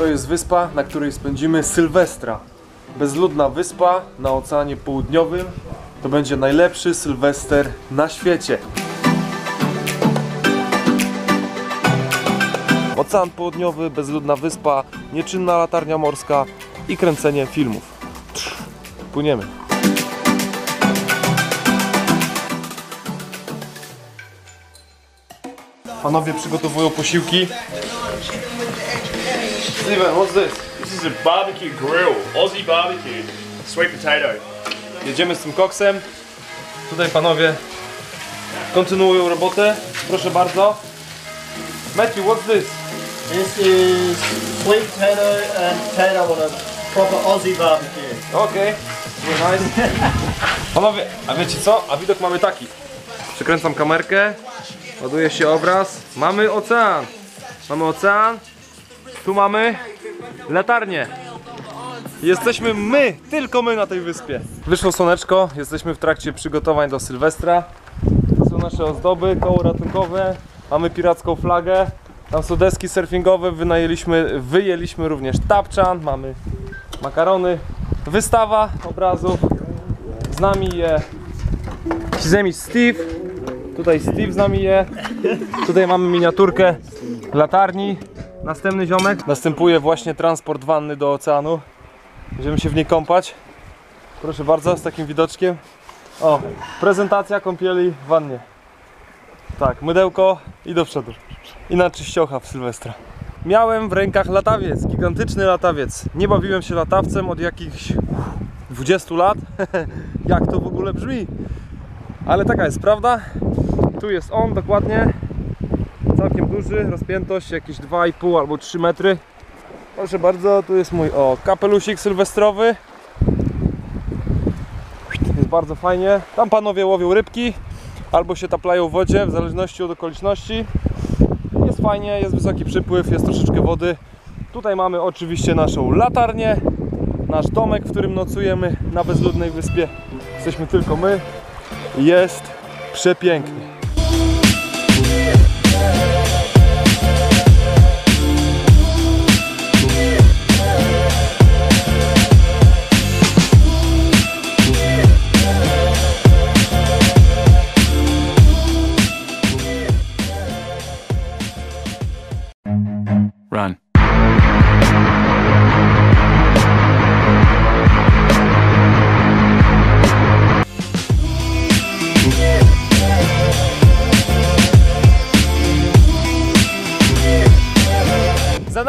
To jest wyspa, na której spędzimy Sylwestra. Bezludna wyspa na Oceanie Południowym. To będzie najlepszy Sylwester na świecie. Ocean Południowy, bezludna wyspa, nieczynna latarnia morska i kręcenie filmów. Płyniemy. Panowie przygotowują posiłki. Steven, what's this? This is a barbecue grill, Aussie barbecue, sweet potato. Jedziemy z tym koksem. Tutaj panowie kontynuują robotę. Proszę bardzo. Matthew, what's this? This is sweet potato and potato on a proper Aussie barbecue. Okej, okay. nice. Panowie, a wiecie co? A widok mamy taki. Przekręcam kamerkę, ładuje się obraz. Mamy ocean. Mamy ocean. Tu mamy latarnię. Jesteśmy my, tylko my na tej wyspie. Wyszło słoneczko, jesteśmy w trakcie przygotowań do Sylwestra. To są nasze ozdoby, koło ratunkowe. Mamy piracką flagę. Tam są deski surfingowe, wynajęliśmy, wyjęliśmy również tapczan, mamy makarony, wystawa obrazów. Z nami je z Steve. Tutaj Steve z nami je. Tutaj mamy miniaturkę latarni. Następny ziomek. Następuje właśnie transport wanny do oceanu. Będziemy się w niej kąpać. Proszę bardzo, z takim widoczkiem. O, prezentacja kąpieli w wannie. Tak, mydełko i do przodu. I na w Sylwestra. Miałem w rękach latawiec, gigantyczny latawiec. Nie bawiłem się latawcem od jakichś 20 lat. Jak to w ogóle brzmi? Ale taka jest prawda. Tu jest on dokładnie. Całkiem duży, rozpiętość jakieś 2,5 albo 3 metry. Proszę bardzo, tu jest mój o kapelusik sylwestrowy. Jest bardzo fajnie. Tam panowie łowią rybki albo się taplają w wodzie, w zależności od okoliczności. Jest fajnie, jest wysoki przypływ, jest troszeczkę wody. Tutaj mamy oczywiście naszą latarnię, nasz domek, w którym nocujemy na bezludnej wyspie. Jesteśmy tylko my. Jest przepięknie.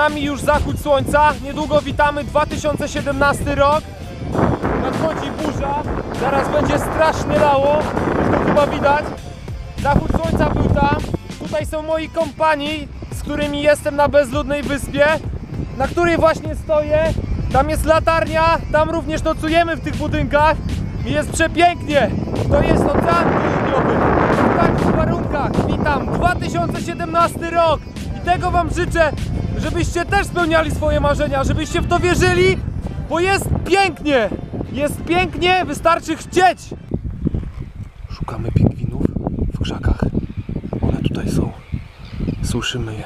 Nami już zachód słońca, niedługo witamy 2017 rok. Nadchodzi burza, zaraz będzie strasznie lało, już to chyba widać. Zachód słońca był tam, tutaj są moi kompani, z którymi jestem na bezludnej wyspie, na której właśnie stoję. Tam jest latarnia, tam również nocujemy w tych budynkach jest przepięknie. To jest ocean południowy. W takich warunkach witam 2017 rok tego Wam życzę, żebyście też spełniali swoje marzenia, żebyście w to wierzyli, bo jest pięknie. Jest pięknie, wystarczy chcieć. Szukamy pingwinów w krzakach. One tutaj są. Słyszymy je,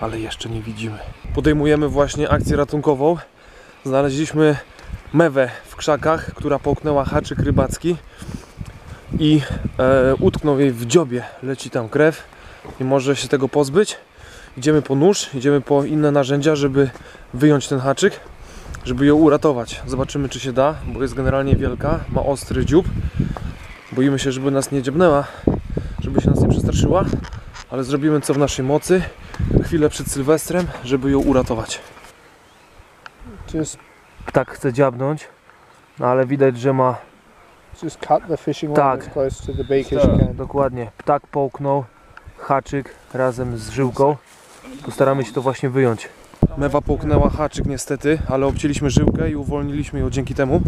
ale jeszcze nie widzimy. Podejmujemy właśnie akcję ratunkową. Znaleźliśmy mewę w krzakach, która połknęła haczyk rybacki i e, utknął jej w dziobie. Leci tam krew i może się tego pozbyć. Idziemy po nóż, idziemy po inne narzędzia, żeby wyjąć ten haczyk, żeby ją uratować. Zobaczymy, czy się da, bo jest generalnie wielka, ma ostry dziób. Boimy się, żeby nas nie dziabnęła, żeby się nas nie przestraszyła, ale zrobimy co w naszej mocy, chwilę przed Sylwestrem, żeby ją uratować. Just Tak chce dziabnąć, no ale widać, że ma just cut the fishing Tak. line close to the beak as you can. Dokładnie. Ptak połknął haczyk razem z żyłką. Postaramy się to właśnie wyjąć. Mewa połknęła haczyk niestety, ale obcięliśmy żyłkę i uwolniliśmy ją dzięki temu.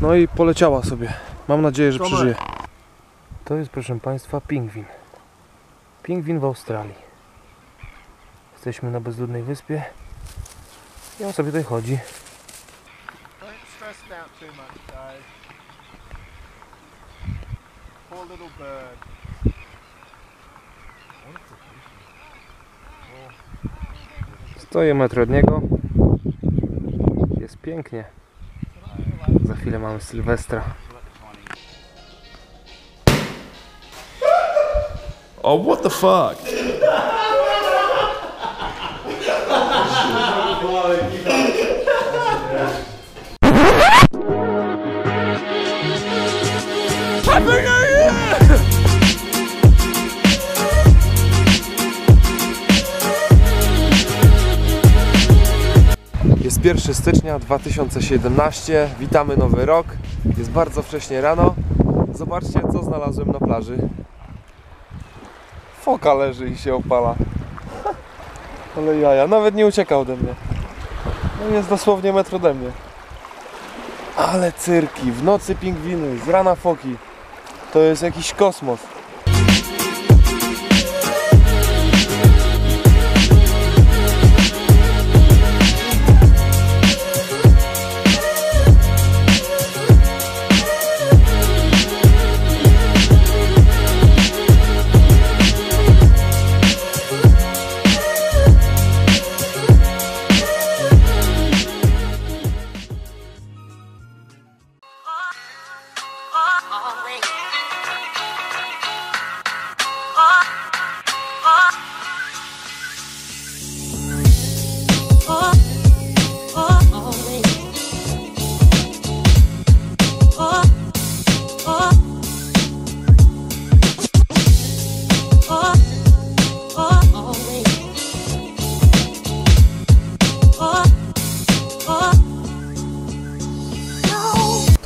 No i poleciała sobie. Mam nadzieję, że przeżyje. To jest proszę Państwa pingwin. Pingwin w Australii. Jesteśmy na bezludnej wyspie. I on sobie tutaj chodzi. Poor little bird. Stoję metr od niego. Jest pięknie. Za chwilę mamy Sylwestra. Oh, what the fuck? Jest 1 stycznia 2017. Witamy nowy rok. Jest bardzo wcześnie rano. Zobaczcie, co znalazłem na plaży. Foka leży i się opala. Ale jaja, nawet nie ucieka ode mnie. No jest dosłownie metr ode mnie. Ale cyrki, w nocy pingwiny, z rana foki. To jest jakiś kosmos.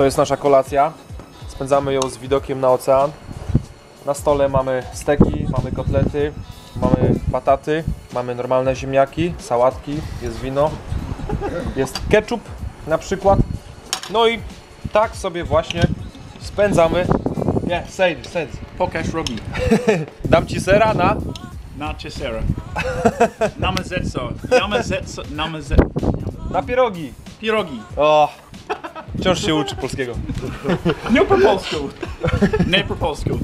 Jest nasza kolacja. Spędzamy ją z widokiem na ocean. Na stole mamy steki, mamy kotlety, mamy bataty, mamy normalne ziemniaki, sałatki, jest wino, jest ketchup na przykład. No i tak sobie właśnie spędzamy. Nie, say it. Podcast Robbie. Dam ci sera na Narcisera. Namazetso. Namazetso. Namazet. na pierogi. Pierogi. O, wciąż się uczy polskiego. Nie po polsku. Nie po polsku.